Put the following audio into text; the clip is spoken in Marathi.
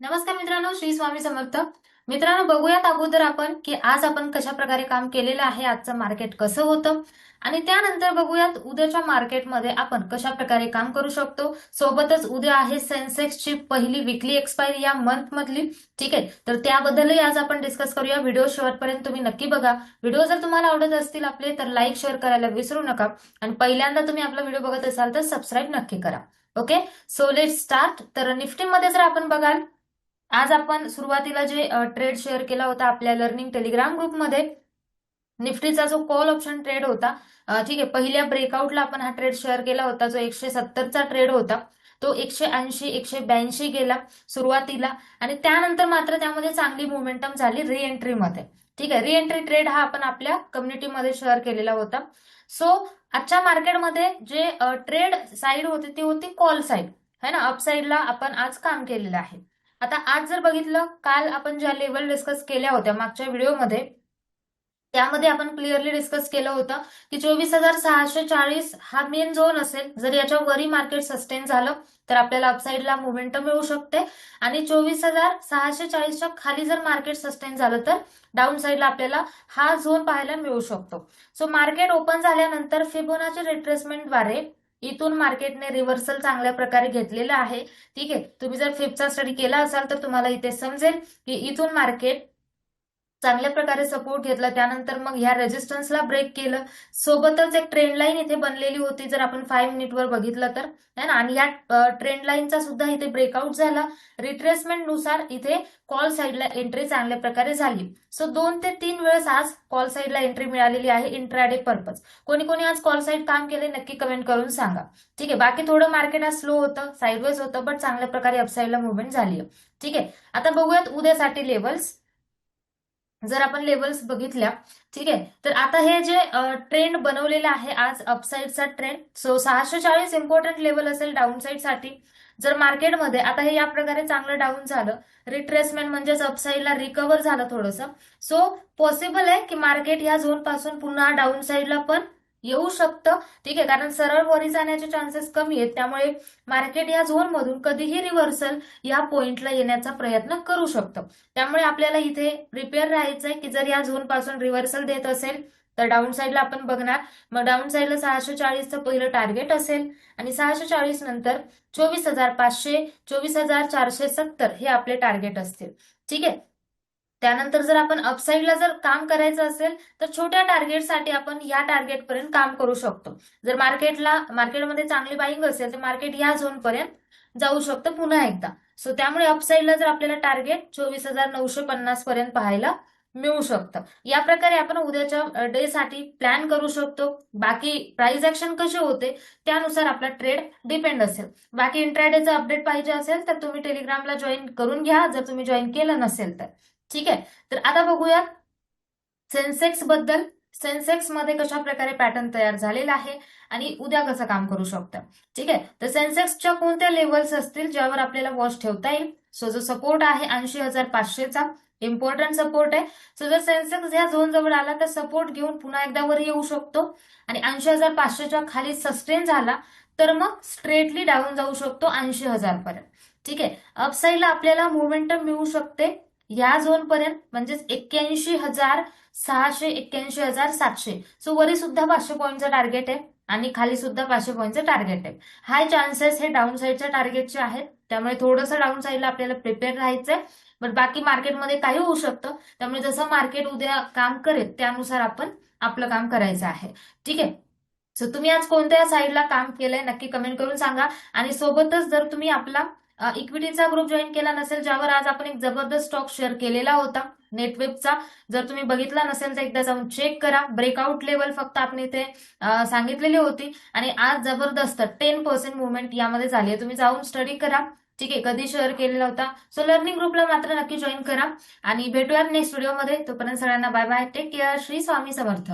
नमस्कार मित्रांनो श्री स्वामी समर्थ. मित्रांनो बघूयात अगोदर आपण की आज आपण कशा प्रकारे काम केलेलं आहे आजचं मार्केट कसं होतं? आणि त्यानंतर बघूयात उद्याच्या मार्केटमध्ये आपण कशा प्रकारे काम करू शकतो? सोबतच उद्या आहे सेन्सेक्सची पहिली विकली एक्सपायरी या मंथ मधली. ठीक आहे? तर त्याबद्दलही आज आपण डिस्कस करूया. व्हिडिओ शेवटपर्यंत तुम्ही नक्की बघा. व्हिडिओ जर तुम्हाला आवडत असतील आपले तर लाईक शेअर करायला विसरू नका. आणि पहिल्यांदा तुम्ही आपला व्हिडिओ बघत असाल तर सबस्क्राईब नक्की करा. ओके सो लेट स्टार्ट तर निफ्टीमध्ये जर आपण बघाल आज आपण सुरुवातीला जे ट्रेड शेअर केला होता आपल्या लर्निंग टेलिग्राम ग्रुपमध्ये निफ्टीचा जो कॉल ऑप्शन ट्रेड होता ठीक आहे पहिल्या ब्रेकआउटला आपण हा ट्रेड शेअर केला होता जो एकशे सत्तरचा ट्रेड होता तो एकशे ऐंशी एकशे ब्याऐंशी गेला सुरुवातीला आणि त्यानंतर मात्र त्यामध्ये चांगली मुवमेंटम झाली रिएंट्रीमध्ये ठीक आहे रिएंट्री ट्रेड हा आपण आपल्या कम्युनिटीमध्ये शेअर केलेला होता. सो आजच्या मार्केटमध्ये जे ट्रेड साईड होती ती होती कॉल साईड है ना? अप साईडला आपण आज काम केलेलं आहे. आता आज जर बघितलं काल आपण ज्या लेवल डिस्कस केल्या होत्या मागच्या व्हिडिओमध्ये त्यामध्ये आपण क्लिअरली डिस्कस केलं होतं की चोवीस हजार सहाशे चाळीस हा मेन झोन असेल. जर याच्या वरी मार्केट सस्टेन झालं तर आपल्याला अपसाईडला मुवमेंटम मिळू शकते. आणि चोवीस हजार सहाशे चाळीसच्या खाली जर मार्केट सस्टेन झालं तर डाऊन साईडला आपल्याला हा झोन पाहायला मिळू शकतो. सो मार्केट ओपन झाल्यानंतर फिबोनाच्या रिट्रेसमेंटद्वारे इथून मार्केटने रिव्हर्सल चांगल्या प्रकारे घेतलेलं आहे. ठीक आहे? तुम्ही जर फिफ्थचा स्टडी केला असाल तर तुम्हाला इथे समजेल की इथून मार्केट चांगल्या प्रकारे सपोर्ट घेतला. त्यानंतर मग ह्या रेजिस्टन्सला ब्रेक केलं. सोबतच एक ट्रेंड लाईन इथे बनलेली होती जर आपण फाईव्ह मिनिटवर बघितलं तर. आणि या ट्रेंड लाईनचा सुद्धा इथे ब्रेकआउट झाला. रिट्रेसमेंटनुसार इथे कॉल साईडला एंट्री चांगल्या प्रकारे झाली. सो दोन ते तीन वेळेस आज कॉल साईडला एंट्री मिळालेली आहे इंट्राडे पर्पज कोणी कोणी आज कॉल साईड काम केले नक्की कमेंट करून सांगा. ठीक आहे? बाकी थोडं मार्केट आज स्लो होतं साईडवेज होतं बट चांगल्या प्रकारे अपसाईडला मुवमेंट झाली आहे ठीक आहे? आता बघूयात उद्यासाठी लेवल्स जर आपण लेवल्स बघितल्या ठीक? आहे तर आता हे जे ट्रेंड बनवलेलं आहे आज अपसाईडचा ट्रेंड सो सहाशे चाळीस इम्पॉर्टंट लेवल असेल डाऊन साठी. जर मार्केटमध्ये आता हे या प्रकारे चांगलं डाऊन झालं रिट्रेसमेंट म्हणजेच अपसाईडला रिकवर झालं थोडंसं. सो पॉसिबल आहे की मार्केट या झोनपासून पुन्हा डाऊन साईडला पण येऊ शकतं. ठीक आहे कारण सरळ वरी जाण्याचे चान्सेस कमी आहेत. त्यामुळे मार्केट या झोन मधून कधीही रिव्हर्सल या पॉइंटला येण्याचा प्रयत्न करू शकतं. त्यामुळे आपल्याला इथे प्रिपेअर राहायचंय की जर या झोनपासून रिव्हर्सल देत असेल तर डाऊन साईडला आपण बघणार. मग डाऊन साईडला सहाशे चाळीसचं पहिलं टार्गेट असेल आणि सहाशे चाळीस नंतर चोवीस हजार पाचशे चोवीस हजार चारशे सत्तर हे आपले टार्गेट असतील. ठीक आहे? त्यानंतर जर आपण अपसाईडला जर काम करायचं असेल तर छोट्या टार्गेटसाठी आपण या टार्गेट पर्यंत काम करू शकतो. जर मार्केटला मार्केटमध्ये चांगली बाईंग असेल तर मार्केट या झोनपर्यंत जाऊ शकतं पुन्हा एकदा. सो त्यामुळे अपसाईडला जर आपल्याला टार्गेट चोवीस हजार नऊशे पन्नास पर्यंत पाहायला मिळू शकतं. या प्रकारे आपण उद्याच्या डे साठी प्लॅन करू शकतो. बाकी प्राइस ऍक्शन कसे होते त्यानुसार आपला ट्रेड डिपेंड असेल. बाकी इंट्राडेचं अपडेट पाहिजे असेल तर तुम्ही टेलिग्रामला जॉईन करून घ्या. जर तुम्ही जॉईन केलं नसेल तर. ठीक आहे? तर आता बघूया सेन्सेक्सबद्दल सेन्सेक्समध्ये कशा प्रकारे पॅटर्न तयार झालेला आहे आणि उद्या कसं काम करू शकतं? ठीक आहे? तर सेन्सेक्सच्या कोणत्या लेवल्स असतील ज्यावर आपल्याला वॉच ठेवता येईल? सो जो सपोर्ट आहे ऐंशी हजार पाचशेचा इम्पॉर्टंट सपोर्ट आहे. सो जर सेन्सेक्स ह्या झोन जवळ आला तर सपोर्ट घेऊन पुन्हा एकदा वर येऊ शकतो. आणि ऐंशी हजार पाचशेच्या खाली सस्टेन झाला तर मग स्ट्रेटली डाऊन जाऊ शकतो ऐंशी हजार पर्यंत ठीक आहे? अपसाईडला आपल्याला मुवमेंटम मिळू शकते. या झोन पर्यंत म्हणजेच एक्क्याऐंशी हजार सहाशे एक्क्याऐंशी हजार सातशे. सो वरी सुद्धा पाचशे पॉईंटचं टार्गेट आहे आणि खाली सुद्धा पाचशे पॉईंटचं टार्गेट आहे. हाय चान्सेस हे डाऊन साईडच्या टार्गेटचे आहेत. त्यामुळे थोडंसं डाऊन साईडला आपल्याला प्रिपेअर राहायचंय. बट बाकी मार्केटमध्ये काही होऊ शकतं. त्यामुळे जसं मार्केट उद्या काम करेल त्यानुसार आपण आपलं काम करायचं आहे. ठीक आहे? सो तुम्ही आज कोणत्या साईडला काम केलंय नक्की कमेंट करून सांगा. आणि सोबतच जर तुम्ही आपला इक्विटीचा ग्रुप जॉईन केला नसेल ज्यावर आज आपण एक जबरदस्त स्टॉक शेअर केलेला होता नेटवेबचा जर तुम्ही बघितला नसेल तर एकदा जाऊन चेक करा. ब्रेकआउट लेवल फक्त आपण इथे सांगितलेली होती. आणि आज जबरदस्त टेन पर्सेंट मुवमेंट यामध्ये झाली आहे. तुम्ही जाऊन स्टडी करा. ठीक आहे कधी शेअर केलेला होता? सो लर्निंग ग्रुपला मात्र नक्की जॉईन करा. आणि भेटूयात नेक्स्ट व्हिडिओमध्ये तोपर्यंत सगळ्यांना bye bye take care Shri Swami Samarth.